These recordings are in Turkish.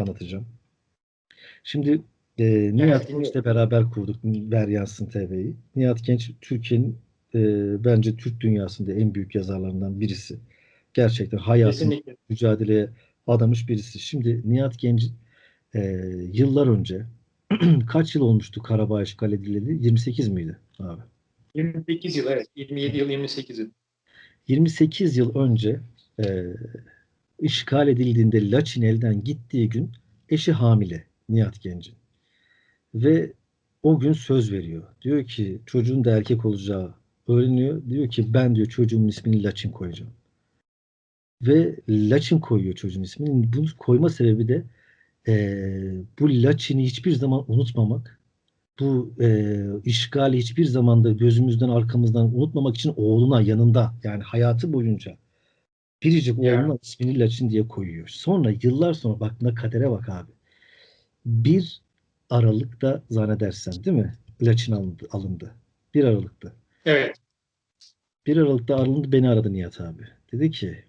anlatacağım. Şimdi e, Nihat Evet, Genç'le beraber kurduk Ver Yansın TV'yi. Nihat Genç Türkiye'nin e, bence Türk dünyasında en büyük yazarlarından birisi. Gerçekten hayatını Kesinlikle. mücadeleye adamış birisi. Şimdi Nihat Genç e, yıllar önce kaç yıl olmuştu Karabağ işgal edileli? 28 miydi abi? 28 yıl evet. 27 yıl 28 yıl. 28 yıl önce e, işgal edildiğinde Laçin elden gittiği gün eşi hamile Nihat Genç'in. Ve o gün söz veriyor. Diyor ki çocuğun da erkek olacağı öğreniyor. Diyor ki ben diyor çocuğumun ismini Laçin koyacağım. Ve Laçin koyuyor çocuğun ismini. Bunu koyma sebebi de e, bu Laçin'i hiçbir zaman unutmamak. Bu e, işgali hiçbir zaman da gözümüzden arkamızdan unutmamak için oğluna yanında yani hayatı boyunca biricik oğluna ismini Laçin diye koyuyor. Sonra yıllar sonra bak ne kadere bak abi. Bir Aralık'ta zannedersen değil mi? Laçin alındı. alındı. Bir Aralık'ta. Evet. 1 Aralık'ta alındı beni aradı Nihat abi. Dedi ki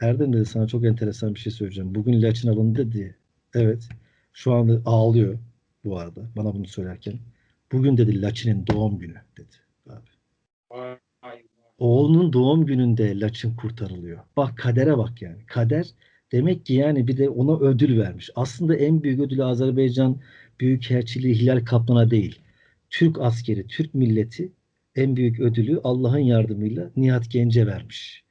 Erdem dedi sana çok enteresan bir şey söyleyeceğim. Bugün ilaçın alındı dedi. Evet. Şu anda ağlıyor bu arada bana bunu söylerken. Bugün dedi Laçin'in doğum günü dedi abi. Oğlunun doğum gününde Laçin kurtarılıyor. Bak kadere bak yani. Kader demek ki yani bir de ona ödül vermiş. Aslında en büyük ödülü Azerbaycan Büyükelçiliği Hilal Kaplan'a değil. Türk askeri, Türk milleti en büyük ödülü Allah'ın yardımıyla Nihat Genç'e vermiş.